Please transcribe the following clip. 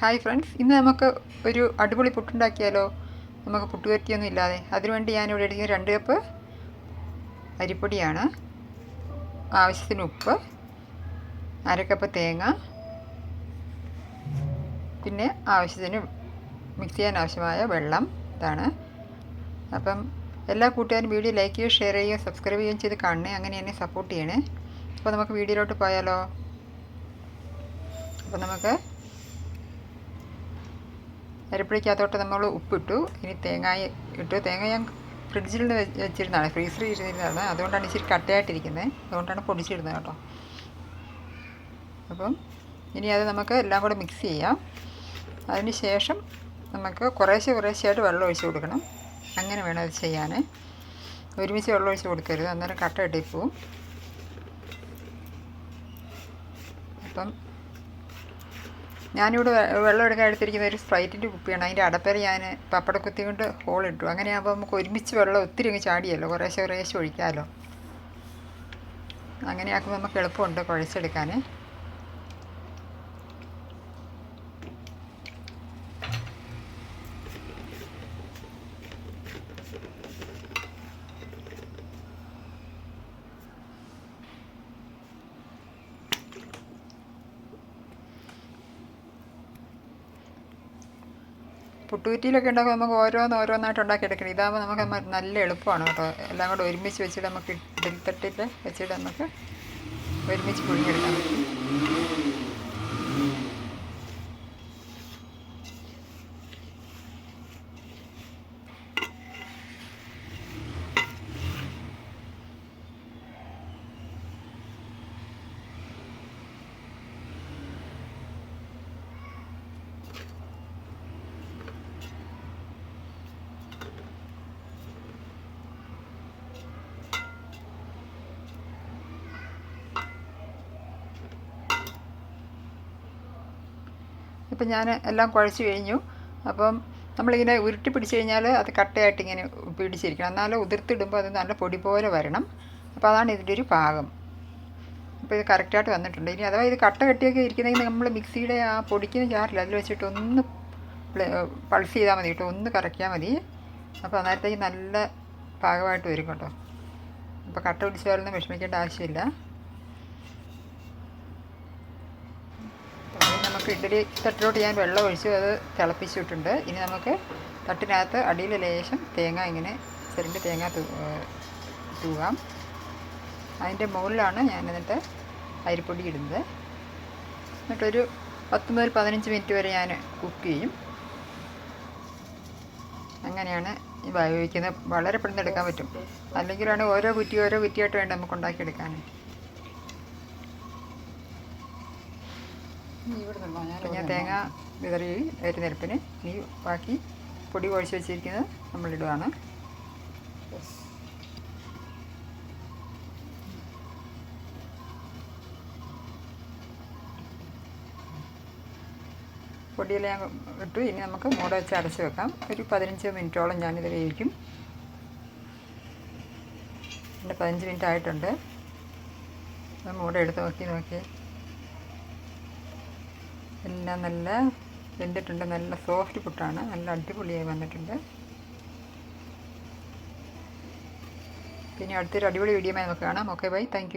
Hi friends ഇന്ന് നമുക്ക് ഒരു അടിപൊളി പുട്ടുണ്ടാക്കിയാലോ നമുക്ക് പുട്ടുകറ്റിയൊന്നും ഇല്ലാതെ. അതിനുവേണ്ടി ഞാനിവിടെ എടുക്കുന്ന രണ്ട് കപ്പ് അരിപ്പൊടിയാണ്. ആവശ്യത്തിന് ഉപ്പ് അരക്കപ്പ് കപ്പ് തേങ്ങ പിന്നെ ആവശ്യത്തിന് മിക്സ് ചെയ്യാൻ ആവശ്യമായ വെള്ളം ഇതാണ്. അപ്പം എല്ലാ കൂട്ടുകാരും വീഡിയോ ലൈക്ക് ചെയ്യുകയും ഷെയർ ചെയ്യുകയും സബ്സ്ക്രൈബ് ചെയ്യുകയും ചെയ്ത് കാണണേ. അങ്ങനെ എന്നെ സപ്പോർട്ട് ചെയ്യണേ. അപ്പോൾ നമുക്ക് വീഡിയോയിലോട്ട് പോയാലോ? അപ്പോൾ നമുക്ക് അരിപ്പടിക്കകത്തോട്ട് നമ്മൾ ഉപ്പിട്ടു. ഇനി തേങ്ങായി ഇട്ടു. തേങ്ങ ഞാൻ ഫ്രിഡ്ജിൽ വെച്ചിരുന്നതാണ്. ഫ്രീസറിൽ ഇരുന്നിരുന്നതാണ് അതുകൊണ്ടാണ് ഇച്ചിരി കട്ടയായിട്ടിരിക്കുന്നത് അതുകൊണ്ടാണ് പൊടിച്ചിടുന്നത് കേട്ടോ. അപ്പം ഇനി അത് നമുക്ക് എല്ലാം കൂടെ മിക്സ് ചെയ്യാം. അതിന് ശേഷം നമുക്ക് കുറേശ്ശെ കുറേശ്ശെയായിട്ട് വെള്ളം ഒഴിച്ച് കൊടുക്കണം. അങ്ങനെ വേണം അത് ചെയ്യാൻ ഒരുമിച്ച് വെള്ളം ഒഴിച്ച് കൊടുക്കരുത്. അന്നേരം കട്ട ഇട്ടിപ്പോവും അപ്പം ഞാനിവിടെ വെള്ളം എടുക്കാൻ എടുത്തിരിക്കുന്ന ഒരു സ്പ്രൈറ്റിന്റെ കുപ്പിയാണ്. അതിന്റെ അടപ്പേര ഞാൻ പപ്പടക്കുത്തി കൊണ്ട് ഹോളിട്ടു അങ്ങനെയാകുമ്പോൾ നമുക്ക് ഒരുമിച്ച് വെള്ളം ഒത്തിരി അങ്ങ് ചാടിയല്ലോ. കുറേശ്ശെ കുറേശ്ശെ ഒഴിക്കാമല്ലോ. അങ്ങനെയാക്കുമ്പോൾ നമുക്ക് എളുപ്പമുണ്ട് കുഴച്ചെടുക്കാൻ പുട്ടുകുറ്റിയിലൊക്കെ ഉണ്ടാക്കുമ്പോൾ നമുക്ക് ഓരോന്ന് ഓരോന്നായിട്ട് ഉണ്ടാക്കിയെടുക്കണം. ഇതാകുമ്പോൾ നമുക്ക് നല്ല എളുപ്പമാണ് കേട്ടോ. എല്ലാം കൂടെ ഒരുമിച്ച് വെച്ചിട്ട് നമുക്ക് ഇടൽത്തട്ടിൽ വെച്ചിട്ട് നമുക്ക് ഒരുമിച്ച് പുഴുങ്ങിയെടുക്കാൻ പറ്റും ഇപ്പം ഞാൻ എല്ലാം കുഴച്ച് കഴിഞ്ഞു. അപ്പം നമ്മളിങ്ങനെ ഉരുട്ടി പിടിച്ച് കഴിഞ്ഞാൽ അത് കട്ടയായിട്ട് ഇങ്ങനെ പിടിച്ചിരിക്കണം. എന്നാലും ഉതിർത്തിടുമ്പോൾ അത് നല്ല പൊടി പോലെ വരണം. അപ്പോൾ അതാണ് ഇതിന്റെ ഒരു പാകം. അപ്പോൾ ഇത് കറക്റ്റായിട്ട് വന്നിട്ടുണ്ട്. ഇനി അഥവാ ഇത് കട്ട കെട്ടിയൊക്കെ ഇരിക്കുന്നെങ്കിൽ നമ്മൾ മിക്സിയുടെ ആ പൊടിക്കുന്ന ജാറിൽ അതിൽ വെച്ചിട്ട് ഒന്ന് പൾസ് ചെയ്താൽ മതി കേട്ടോ. ഒന്ന് കറക്കിയാൽ മതി. അപ്പോൾ അന്നേരത്തേക്ക് നല്ല പാകമായിട്ട് വരും കേട്ടോ. അപ്പോൾ കട്ട പിടിച്ചാലൊന്നും വിഷമിക്കേണ്ട ആവശ്യമില്ല ഇനി നമുക്ക് ഇഡ്ഡലി തട്ടിലോട്ട് ഞാൻ വെള്ളം ഒഴിച്ച് അത് തിളപ്പിച്ചിട്ടുണ്ട്. ഇനി നമുക്ക് തട്ടിനകത്ത് അടിയിൽ ലേശം തേങ്ങ ഇങ്ങനെ ചെറിയ തേങ്ങ തൂവാം. അതിന്റെ മുകളിലാണ് ഞാൻ എന്നിട്ട് അരിപ്പൊടി ഇടുന്നത്. എന്നിട്ടൊരു പത്ത് മുതൽ പതിനഞ്ച് മിനിറ്റ് വരെ ഞാൻ കുക്ക് ചെയ്യും. അങ്ങനെയാണ് ഉപയോഗിക്കുന്നത്. വളരെ പെട്ടെന്ന് എടുക്കാൻ പറ്റും. അല്ലെങ്കിലാണ് ഓരോ കുറ്റി ഓരോ കുറ്റിയായിട്ട് വേണ്ട നമുക്ക് ഉണ്ടാക്കിയെടുക്കാൻ ഞാൻ തേങ്ങ വിതറി ഒരു നിരപ്പിന് ഈ ബാക്കി പൊടി കുഴച്ച് വെച്ചിരിക്കുന്നത് നമ്മളിടുകയാണ് പൊടിയെല്ലാം ഇട്ടു. ഇനി നമുക്ക് മൂട വെച്ച് അടച്ച് വെക്കാം. ഒരു പതിനഞ്ച് മിനിറ്റോളം ഞാനിത് വേവിക്കും. പിന്നെ പതിനഞ്ച് മിനിറ്റ് ആയിട്ടുണ്ട് മൂട എടുത്ത് നോക്കി നോക്കി. എല്ലാം നല്ല വെന്തിട്ടുണ്ട്. നല്ല സോഫ്റ്റ് പുട്ടാണ്. നല്ല അടിപൊളിയായി വന്നിട്ടുണ്ട്. പിന്നെ അടുത്തൊരു അടിപൊളി വീഡിയോ നമുക്ക് കാണാം. Okay bye thank